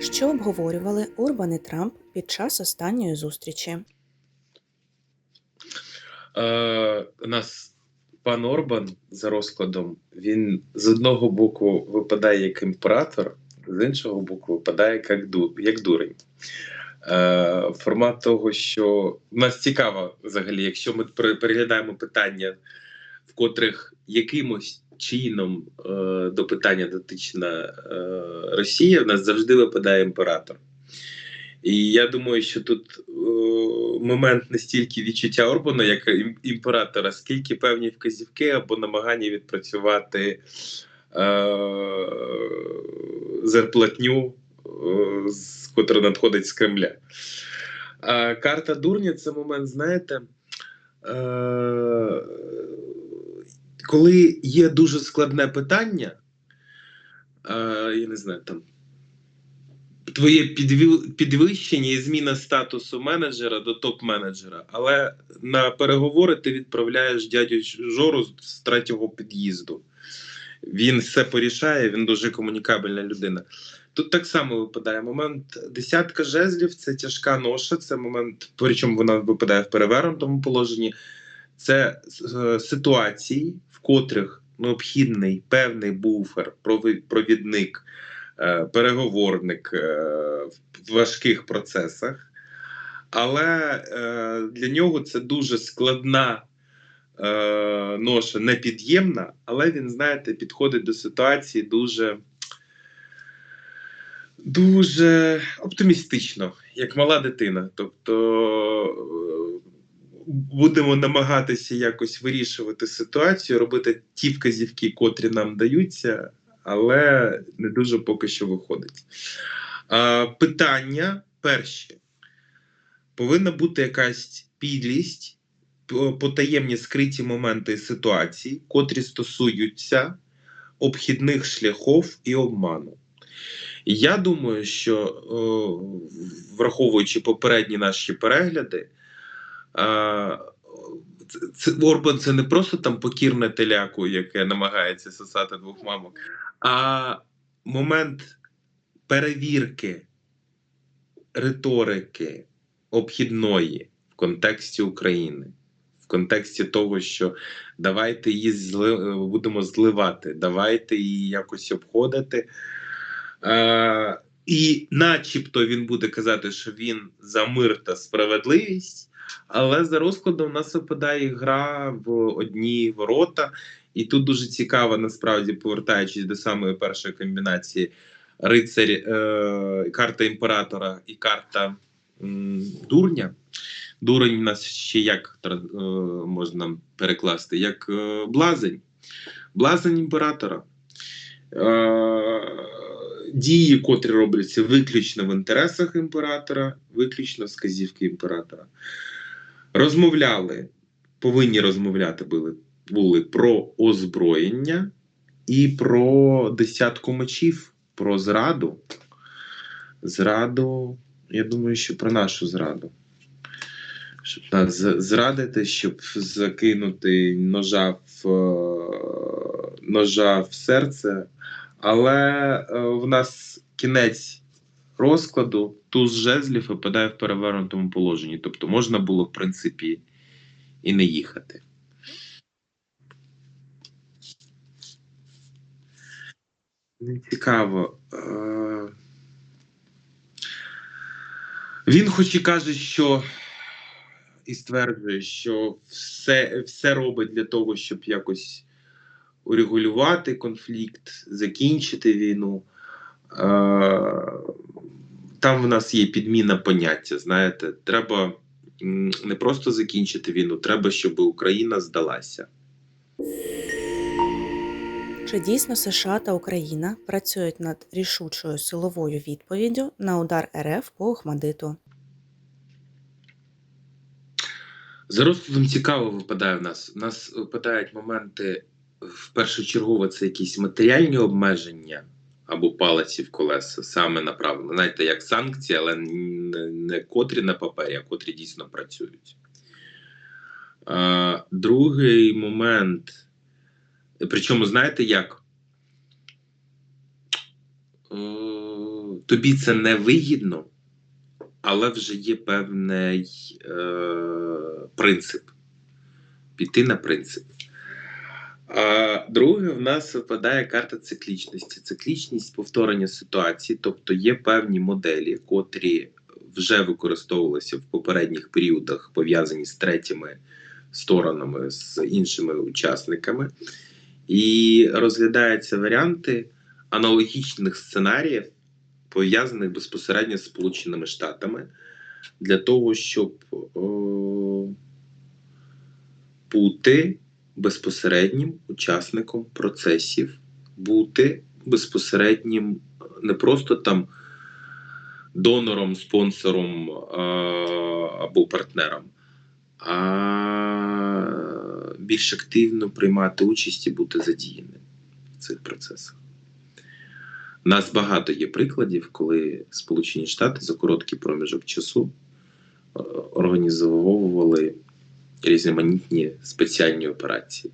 Що обговорювали Орбан і Трамп під час останньої зустрічі? Е, нас пан Орбан за розкладом, він з одного боку випадає як імператор, з іншого боку, випадає як, як дурень. Е, формат того, що нас цікаво взагалі, якщо ми переглядаємо питання, в котрих якимось чином е, до питання дотична е, Росія, в нас завжди випадає імператор. І я думаю, що тут е, момент не стільки відчуття Орбана як імператора, скільки певні вказівки або намагання відпрацювати е, зарплатню, е, з котра надходить з Кремля. А карта дурня це момент, знаєте, е, коли є дуже складне питання, е, я не знаю, там твоє підвищення і зміна статусу менеджера до топ-менеджера, але на переговори ти відправляєш дядю Жору з третього під'їзду. Він все порішає, він дуже комунікабельна людина. Тут так само випадає момент десятка жезлів це тяжка ноша, це момент, причому вона випадає в перевернутому положенні. Це е, ситуації, в котрих необхідний певний буфер, провідник, е, переговорник е, в важких процесах. Але для нього це дуже складна ноша, непід'ємна, але він, знаєте, підходить до ситуації дуже, дуже оптимістично, як мала дитина. Тобто будемо намагатися якось вирішувати ситуацію, робити ті вказівки, котрі нам даються, але не дуже поки що виходить. А, питання перші. Повинна бути якась підлість, потаємні скриті моменти ситуації, котрі стосуються обхідних шляхов і обману. Я думаю, що враховуючи попередні наші перегляди, Орбан це не просто там покірне теляку, яке намагається сосати двох мамок, а момент перевірки риторики обхідної в контексті України, в контексті того, що давайте її зли, будемо зливати, давайте її якось обходити. І начебто він буде казати, що він за мир та справедливість, але за розкладом у нас випадає гра в одні ворота. І тут дуже цікаво, насправді, повертаючись до самої першої комбінації рицарь, е, карта імператора і карта м, дурня. Дурень у нас ще як е, можна перекласти, як е, блазень. Блазень імператора. Е, дії, котрі робляться виключно в інтересах імператора, виключно вказівки імператора. Розмовляли, повинні розмовляти були, були про озброєння і про десятку мечів, про зраду. Зраду, я думаю, що про нашу зраду. Щоб нас зрадити, щоб закинути ножа в, е, ножа в серце. Але е, в нас кінець розкладу, туз жезлів випадає в перевернутому положенні. Тобто можна було, в принципі, і не їхати. Цікаво. Е, Він хоч і каже, що і стверджує, що все, все робить для того, щоб якось урегулювати конфлікт, закінчити війну. Е, Там в нас є підміна поняття. Знаєте, треба не просто закінчити війну, треба, щоб Україна здалася. Чи дійсно США та Україна працюють над рішучою силовою відповіддю на удар РФ по Охмадиту? За розкладом цікаво випадає в нас. У нас випадають моменти в першочергово це якісь матеріальні обмеження або палиці в колеса, саме направлено. Знаєте, як санкції, але не, котрі на папері, а котрі дійсно працюють. А, другий момент. Причому, знаєте як? Тобі це не вигідно, але вже є певний е, принцип. Піти на принцип. А друге, в нас випадає карта циклічності. Циклічність повторення ситуації, тобто є певні моделі, котрі вже використовувалися в попередніх періодах, пов'язані з третіми сторонами, з іншими учасниками, і розглядаються варіанти аналогічних сценаріїв, пов'язаних безпосередньо з Сполученими Штатами, для того, щоб о, бути безпосереднім учасником процесів, бути безпосереднім не просто там донором, спонсором або партнером, а більш активно приймати участь і бути задіяним в цих процесах. У нас багато є прикладів, коли Сполучені Штати за короткий проміжок часу е, організовували різноманітні спеціальні операції.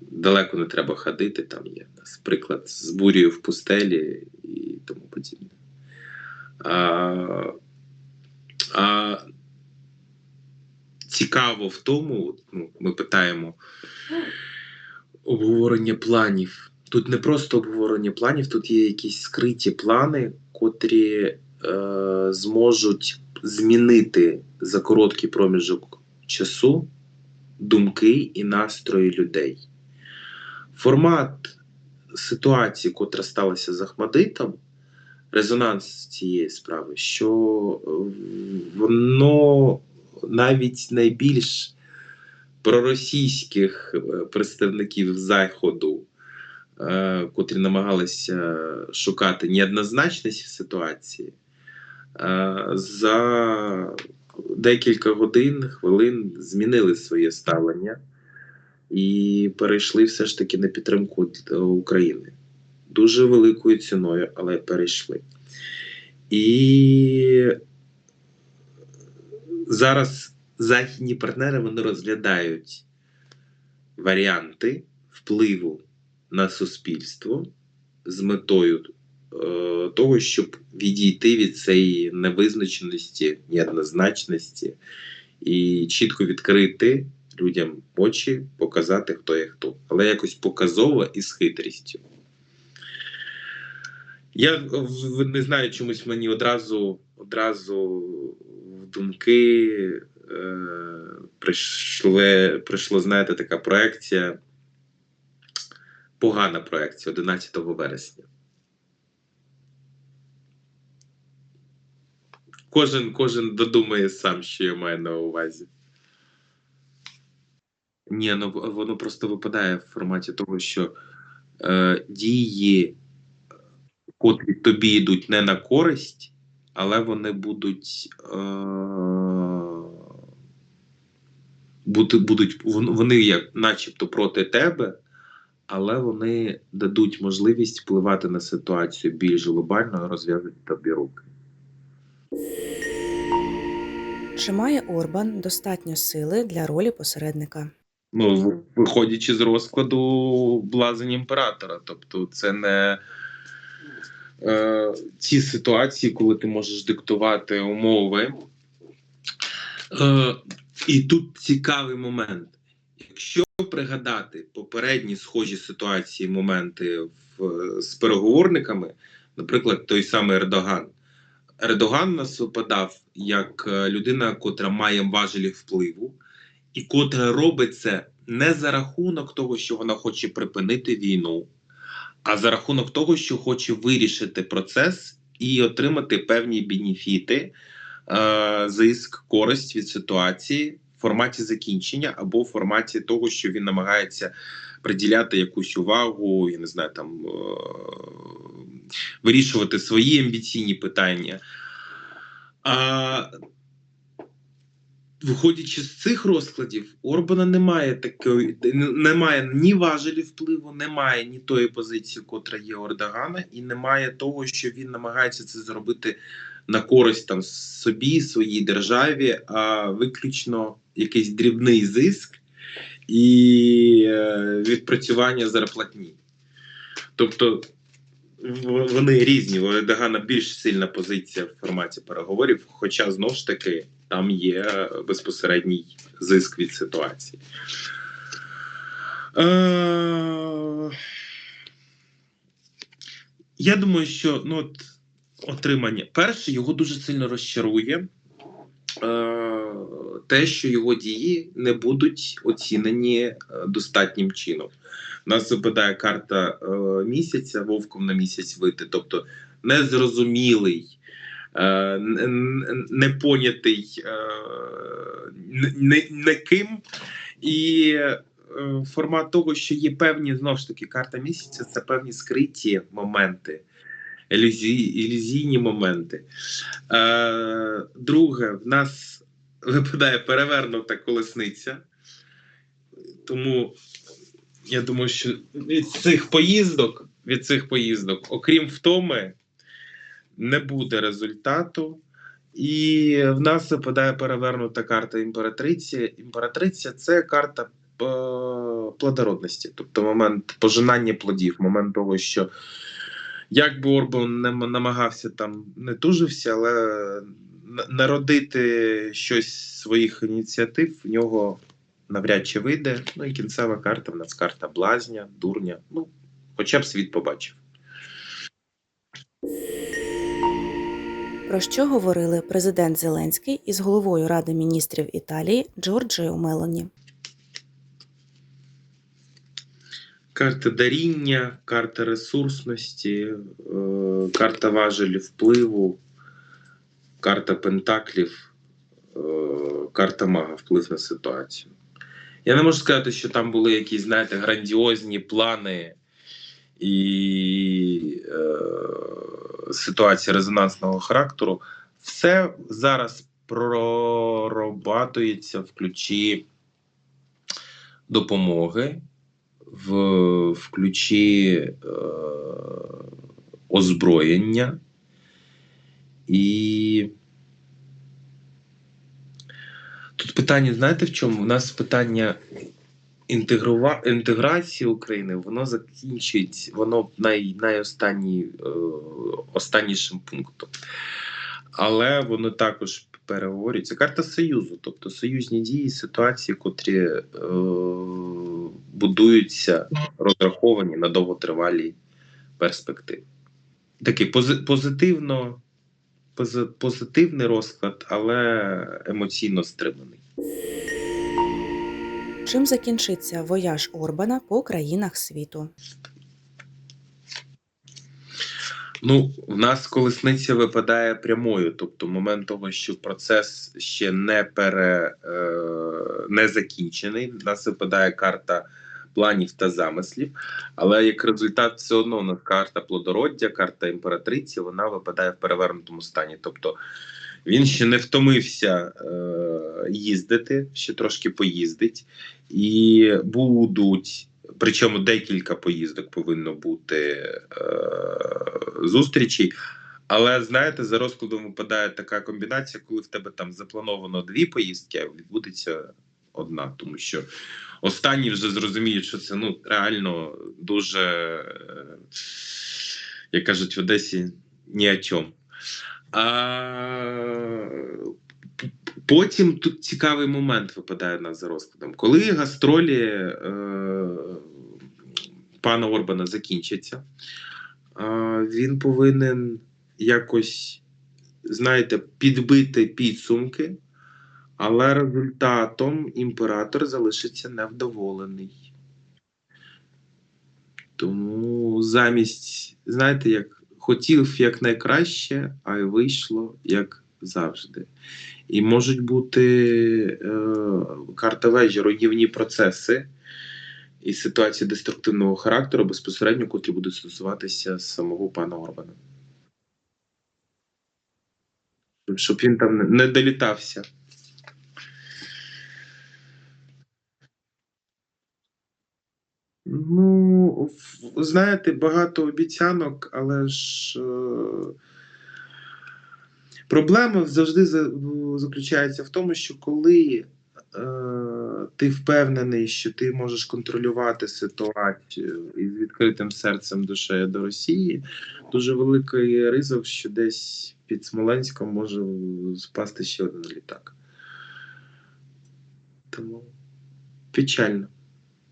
Далеко не треба ходити, там є у приклад з бурєю в пустелі і тому подібне. А, а цікаво в тому, ну, ми питаємо обговорення планів. Тут не просто обговорення планів, тут є якісь скриті плани, котрі е, зможуть змінити за короткий проміжок часу думки і настрої людей. Формат ситуації, котра сталася з Ахмадитом, резонанс цієї справи, що е, воно навіть найбільш проросійських е, представників Заходу, е, котрі намагалися шукати неоднозначність в ситуації, за декілька годин, хвилин змінили своє ставлення і перейшли все ж таки на підтримку е, України. Дуже великою ціною, але перейшли. І зараз західні партнери вони розглядають варіанти впливу на суспільство з метою е, того, щоб відійти від цієї невизначеності, неоднозначності і чітко відкрити людям очі, показати, хто є хто, але якось показово і з хитрістю. Я не знаю, чомусь мені одразу, одразу в думки е, прийшли, прийшло, знаєте, така проекція, погана проекція 11 вересня. Кожен, кожен додумає сам, що я маю на увазі. Ні, ну воно просто випадає в форматі того, що е, дії, котрі тобі йдуть не на користь, але вони будуть. Е, будуть вони як начебто проти тебе, але вони дадуть можливість впливати на ситуацію більш глобально розв'язати тобі руки. Чи має Орбан достатньо сили для ролі посередника? Ну, виходячи з розкладу блазень імператора. Тобто, це не е, ті ситуації, коли ти можеш диктувати умови. Е, і тут цікавий момент. Якщо пригадати попередні схожі ситуації, моменти в, з переговорниками, наприклад, той самий Ердоган. Ердоган нас випадав як е, людина, котра має важелі впливу, і котра робить це не за рахунок того, що вона хоче припинити війну, а за рахунок того, що хоче вирішити процес і отримати певні бенефіти, е, зиск, користь від ситуації в форматі закінчення або в форматі того, що він намагається приділяти якусь увагу, я не знаю, там е, вирішувати свої амбіційні питання. А виходячи з цих розкладів, Орбана немає такої, немає ні важелі впливу, немає ні тої позиції, котра є у Ердогана, і немає того, що він намагається це зробити на користь там собі, своїй державі, а виключно якийсь дрібний зиск і е, відпрацювання зарплатні. Тобто вони різні. У Ердогана більш сильна позиція в форматі переговорів, хоча знову ж таки там є безпосередній зиск від ситуації. Е, Я думаю, що ну, от, отримання. Перше, його дуже сильно розчарує е, те, що його дії не будуть оцінені е, достатнім чином. Нас випадає карта е, місяця, вовком на місяць вийти, тобто незрозумілий, е, непонятий не, ким. І формат того, що є певні знову ж таки карта місяця, це певні скриті моменти, ілюзій, ілюзійні моменти. Е, друге, в нас випадає перевернута колесниця. Тому я думаю, що від цих поїздок, від цих поїздок, окрім втоми, не буде результату. І в нас випадає перевернута карта імператриці. Імператриця це карта е, плодородності, тобто момент пожинання плодів, момент того, що як би Орбан намагався там не тужився, але народити щось своїх ініціатив в нього навряд чи вийде. Ну і кінцева карта в нас карта блазня, дурня. Ну, хоча б світ побачив. Про що говорили президент Зеленський із головою Ради міністрів Італії Джорджіо Мелоні? Карта даріння, карта ресурсності, е, карта важелі впливу, карта пентаклів, е, карта мага вплив на ситуацію. Я не можу сказати, що там були якісь, знаєте, грандіозні плани і е, ситуації резонансного характеру. Все зараз прорабатується в ключі допомоги в, в ключі е, озброєння і тут питання, знаєте в чому? У нас питання інтегрува... інтеграції України, воно закінчить, воно най... найостанній е, останнішим пунктом. Але воно також переговорюється. Карта Союзу, тобто союзні дії, ситуації, котрі е, будуються, розраховані на довготривалі перспективи. Такий пози- позитивно, пози- позитивний розклад, але емоційно стриманий. Чим закінчиться вояж Орбана по країнах світу? Ну, в нас колесниця випадає прямою, тобто момент того, що процес ще не пере е, не закінчений. В нас випадає карта планів та замислів, але як результат, все одно у нас карта плодороддя, карта імператриці, вона випадає в перевернутому стані. Тобто він ще не втомився е, їздити, ще трошки поїздить, і будуть. Причому декілька поїздок повинно бути е, зустрічей. Але знаєте, за розкладом випадає така комбінація, коли в тебе там заплановано дві поїздки, а відбудеться одна. Тому що останні вже зрозуміють, що це ну реально дуже, як кажуть в Одесі, ні о чому. А потім тут цікавий момент випадає нас за розкладом. Коли гастролі е, пана Орбана закінчаться, е, він повинен якось, знаєте, підбити підсумки, але результатом імператор залишиться невдоволений. Тому замість, знаєте, як хотів якнайкраще, а й вийшло як завжди. І можуть бути е, карта вежі, руйнівні процеси і ситуації деструктивного характеру безпосередньо, котрі будуть стосуватися самого пана Орбана. Щоб він там не долітався. Ну, знаєте, багато обіцянок, але ж е, проблема завжди заключається в тому, що коли е, ти впевнений, що ти можеш контролювати ситуацію із відкритим серцем душею до Росії, дуже великий ризик, що десь під Смоленськом може спасти ще один літак. Тому печально.